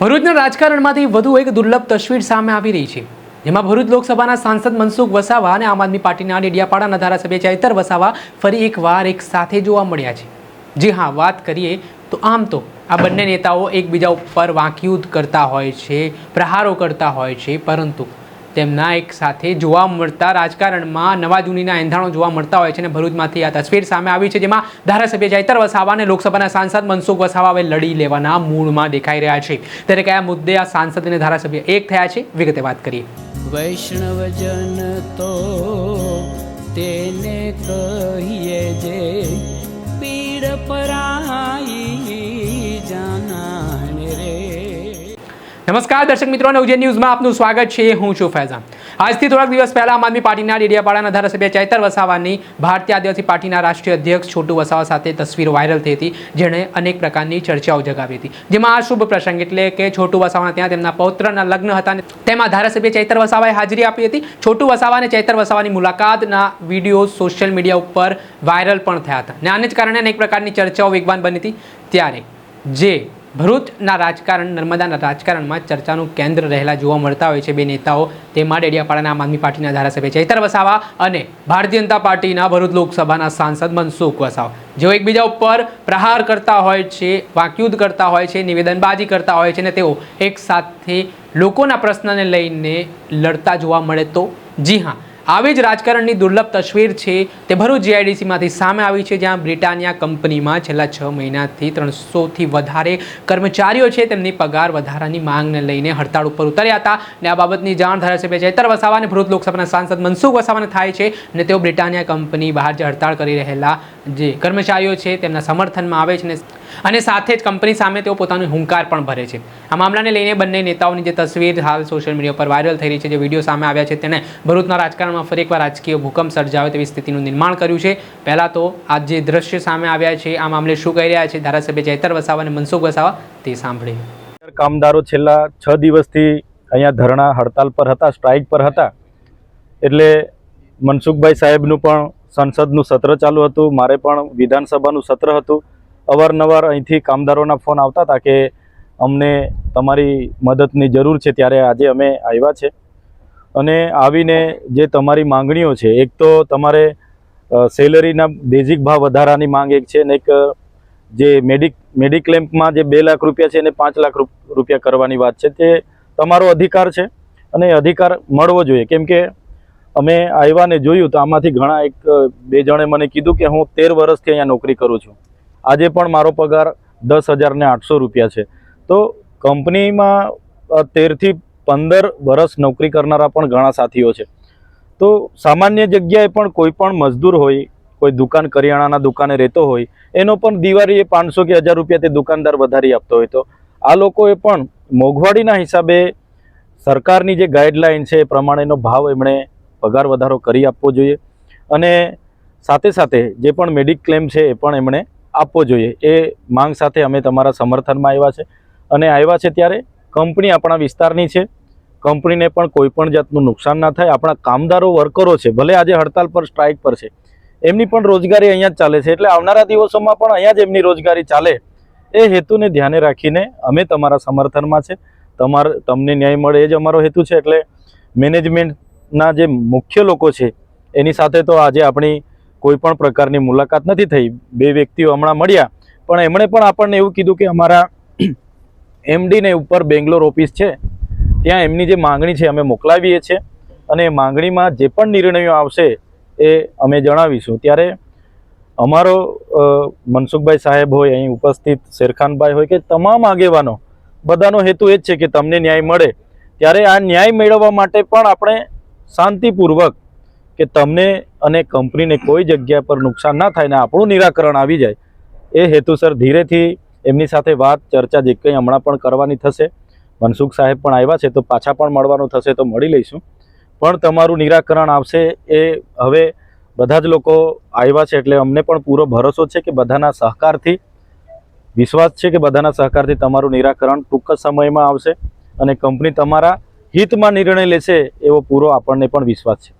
ભરૂચના રાજકારણમાંથી વધુ એક દુર્લભ તસવીર સામે આવી રહી છે. જેમાં ભરૂચ લોકસભાના સાંસદ મનસુખ વસાવા અને આમ આદમી પાર્ટીના ડેડિયાપાડાના ધારાસભ્ય ચૈતર વસાવા ફરી એકવાર એક સાથે જોવા મળ્યા છે. જી હા, વાત કરીએ તો આમ તો આ બંને નેતાઓ એકબીજા ઉપર વાંકયુદ્ધ કરતા હોય છે, પ્રહારો કરતા હોય છે, પરંતુ તેમના એક સાથે જોવા મળતા રાજકારણમાં નવા જૂનીના એંધાણો જોવા મળતા હોય છે અને ભરૂચમાંથી આ તસવીર સામે આવી છે, જેમાં ધારાસભ્ય જયતર વસાવા અને લોકસભાના સાંસદ મનસુખ વસાવા હવે લડી લેવાના મૂળમાં દેખાઈ રહ્યા છે. ત્યારે કયા મુદ્દે આ સાંસદ અને ધારાસભ્ય એક થયા છે, વિગતે વાત કરીએ. વૈષ્ણવજન તો તેને કહીએ જે પીડ પરાઈ નમસ્કાર દર્શક મિત્રો નવજે ન્યૂઝમાં આપનું સ્વાગત છે. હું છું ફૈઝાન. આજથી થોડાક દિવસ પહેલા આમ આદમી પાર્ટીના ડેડિયાપાડાના ધારાસભ્ય ચૈતર વસાવાની ભારતીય આદિવાસી પાર્ટીના રાષ્ટ્રીય અધ્યક્ષ છોટુ વસાવા સાથે તસવીરો વાયરલ થઈ હતી, જેણે અનેક પ્રકારની ચર્ચાઓ જગાવી હતી. જેમાં આ શુભ પ્રસંગ એટલે કે છોટુ વસાવાના ત્યાં તેમના પૌત્રના લગ્ન હતા અને તેમાં ધારાસભ્ય ચૈતર વસાવાએ હાજરી આપી હતી. છોટુ વસાવા અને ચૈતર વસાવાની મુલાકાતના વીડિયો સોશિયલ મીડિયા ઉપર વાયરલ પણ થયા હતા. અને આને જ કારણે અનેક પ્રકારની ચર્ચાઓ વેગવાન બની હતી. ત્યારે જે ભરૂચના રાજકારણ, નર્મદાના રાજકારણમાં ચર્ચાનું કેન્દ્ર રહેલા જોવા મળતા હોય છે બે નેતાઓ. તેમાં ડેડિયાપાડાના આમ આદમી પાર્ટીના ધારાસભ્ય ચૈતર વસાવા અને ભારતીય જનતા પાર્ટીના ભરૂચ લોકસભાના સાંસદ મનસુખ વસાવા. જેઓ એકબીજા ઉપર પ્રહાર કરતા હોય છે વાકયુદ્ધ કરતા હોય છે, નિવેદનબાજી કરતા હોય છે અને તેઓ એક સાથે લોકોના પ્રશ્નને લઈને લડતા જોવા મળે તો? જી હા. આવી જ રાજકારણની દુર્લભ તસવીર છે તે ભરૂચ જીઆઈડીસીમાંથી સામે આવી છે, જ્યાં બ્રિટાનિયા કંપનીમાં છેલ્લા છ મહિનાથી ત્રણસોથી વધારે કર્મચારીઓ છે તેમની પગાર વધારાની માંગને લઈને હડતાળ ઉપર ઉતર્યા હતા અને આ બાબતની જાણ ધારાસભ્ય ચૈતર વસાવા અને ભરૂચ લોકસભાના સાંસદ મનસુખ વસાવાને થાય છે અને તેઓ બ્રિટાનિયા કંપની બહાર જે હડતાળ કરી રહેલા જે કર્મચારીઓ છે તેમના સમર્થનમાં આવે છે ને અને સાથે જ કંપની સામે તેઓ પોતાનો હુંકાર પણ ભરે છે. આ મામલાને લઈને બંને નેતાઓની જે તસવીર હાલ સોશિયલ મીડિયા પર વાયરલ થઈ રહી છે, જે વીડિયો સામે આવ્યા છે, તેને ભરૂચના રાજકારણમાં ફરી એકવાર રાજકીય ભૂકંપ સર્જાવે તેવી સ્થિતિનું નિર્માણ કર્યું છે. પહેલાં તો આ જે દ્રશ્ય સામે આવ્યા છે, આ મામલે શું કહી રહ્યા છે ધારાસભ્ય ચૈતર વસાવા અને મનસુખ વસાવા તે સાંભળીએ. કામદારો છેલ્લા છ દિવસથી અહીંયા ધરણા હડતાલ પર હતા, સ્ટ્રાઇક પર હતા. એટલે મનસુખભાઈ સાહેબનું પણ સંસદનું સત્ર ચાલુ હતું, મારે પણ વિધાનસભાનું સત્ર હતું. અવારનવાર અહીંથી કામદારોના ફોન આવતા હતા કે અમને તમારી મદદની જરૂર છે ત્યારે આજે અમે આવ્યા છે. અને આવીને જે તમારી માંગણીઓ છે, એક તો તમારે સેલરીના બેઝિક ભાવ વધારાની માંગ એક છે અને એક જે મેડિક, મેડિક્લેમ્પમાં જે બે લાખ રૂપિયા છે એને પાંચ લાખ રૂપિયા કરવાની વાત છે. તે તમારો અધિકાર છે અને અધિકાર મળવો જોઈએ. કેમ કે અમે આવ્યા ને જોયું તો આમાંથી ઘણા એક બે જણે મને કીધું કે હું તેર વર્ષથી અહીંયા નોકરી કરું છું. આજે પણ મારો પગાર દસ હજાર ને આઠસો રૂપિયા છે. તો કંપનીમાં તેરથી પંદર વર્ષ નોકરી કરનારા પણ ઘણા સાથીઓ છે. તો સામાન્ય જગ્યાએ પણ કોઈ પણ મજદૂર હોય, કોઈ દુકાન કરિયાણાના દુકાને રહેતો હોય, એનો પણ દિવાળીએ પાંચસો કે હજાર રૂપિયા તે દુકાનદાર વધારી આપતો હોય. તો આ લોકોએ પણ મોંઘવારીના હિસાબે સરકારની જે ગાઈડલાઇન છે એ પ્રમાણેનો ભાવ એમણે પગાર વધારો કરી આપવો જોઈએ. અને સાથે સાથે જે પણ મેડિક્લેમ છે એ પણ એમણે આપવો જોઈએ. એ માંગ સાથે અમે તમારા સમર્થનમાં આવ્યા છે. અને આવ્યા છે ત્યારે કંપની આપણા વિસ્તારની છે. કંપનીને પણ કોઈપણ જાતનું નુકસાન ના થાય. આપણા કામદારો, વર્કરો છે. ભલે આજે હડતાલ પર, સ્ટ્રાઇક પર છે. એમની પણ રોજગારી અહીંયા જ ચાલે છે. એટલે આવનારા દિવસોમાં પણ અહીંયા જ એમની રોજગારી ચાલે. એ હેતુને ધ્યાને રાખીને અમે તમારા સમર્થનમાં છે. તમાર, તમને ન્યાય મળે એ જ અમારો હેતુ છે. એટલે મેનેજમેન્ટના જે મુખ્ય લોકો છે, એની સાથે તો આજે આપણી કોઈ પણ પ્રકારની મુલાકાત નથી થઈ. બે વ્યક્તિઓ હમણાં મળ્યા. પણ એમણે પણ આપણને એવું કીધું કે અમારા એમડીને ઉપર બેંગ્લોર ઓફિસ છે. ત્યાં એમની જે માંગણી છે અમે મોકલાવીએ છીએ અને એ માંગણીમાં જે પણ નિર્ણયો આવશે એ અમે જણાવીશું. ત્યારે અમારો મનસુખભાઈ સાહેબ હોય, અહીં ઉપસ્થિત શેરખાનભાઈ હોય કે તમામ આગેવાનો, બધાનો હેતુ એ જ છે કે તમને ન્યાય મળે. ત્યારે આ ન્યાય મેળવવા માટે પણ આપણે શાંતિપૂર્વક કે તમને અને કંપનીને કોઈ જગ્યા પર નુકસાન ના થાય ને આપણું નિરાકરણ આવી જાય, એ હેતુસર ધીરેથી એમની સાથે વાત, ચર્ચા જે કંઈ હમણાં પણ કરવાની થશે, મનસુખ સાહેબ પણ આવ્યા છે તો પાછા પણ મળવાનું થશે તો મળી લઈશું. પણ તમારું નિરાકરણ આવશે એ હવે બધા જ લોકો આવ્યા છે એટલે અમને પણ પૂરો ભરોસો છે કે બધાના સહકારથી, વિશ્વાસ છે કે બધાના સહકારથી તમારું નિરાકરણ ટૂંક જ સમયમાં આવશે અને કંપની તમારા હિતમાં નિર્ણય લેશે એવો પૂરો આપણને પણ વિશ્વાસ છે.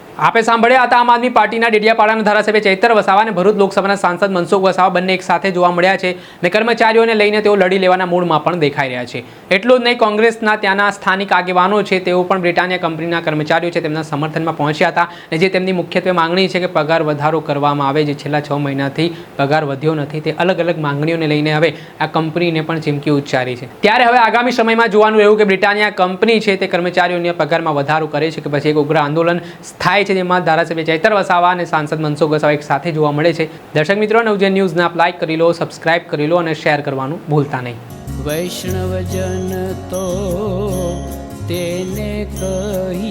આપે સાંભળ્યા હતા આમ આદમી પાર્ટીના ડેડિયાપાડાના ધારાસભ્ય ચૈતર વસાવા અને ભરૂચ લોકસભાના સાંસદ મનસુખ વસાવા બંને એક સાથે જોવા મળ્યા છે ને કર્મચારીઓને લઈને તેઓ લડી લેવાના મૂડમાં પણ દેખાઈ રહ્યા છે. એટલું જ નહીં, કોંગ્રેસના ત્યાંના સ્થાનિક આગેવાનો છે, તેઓ પણ બ્રિટાનિયા કંપનીના કર્મચારીઓ છે, તેમના સમર્થનમાં પહોંચ્યા હતા અને જે તેમની મુખ્યત્વે માંગણી છે કે પગાર વધારો કરવામાં આવે, જે છેલ્લા છ મહિનાથી પગાર વધ્યો નથી, તે અલગ અલગ માંગણીઓને લઈને હવે આ કંપનીને પણ ચીમકી ઉચ્ચારી છે. ત્યારે હવે આગામી સમયમાં જોવાનું એવું કે બ્રિટાનિયા કંપની છે, તે કર્મચારીઓને પગારમાં વધારો કરે છે કે પછી એક ઉગ્ર આંદોલન થાય છે જેમાં ધારાસભ્ય ચૈતર વસાવા અને સાંસદ મનસુખ વસાવા એક સાથે જોવા મળે છે. દર્શક મિત્રો, નવજન ન્યૂઝને આપ લાઈક કરી લો સબસ્ક્રાઇબ કરી લો અને શેર કરવાનું ભૂલતા નહીં. વૈષ્ણવજન તો તેને કહીએ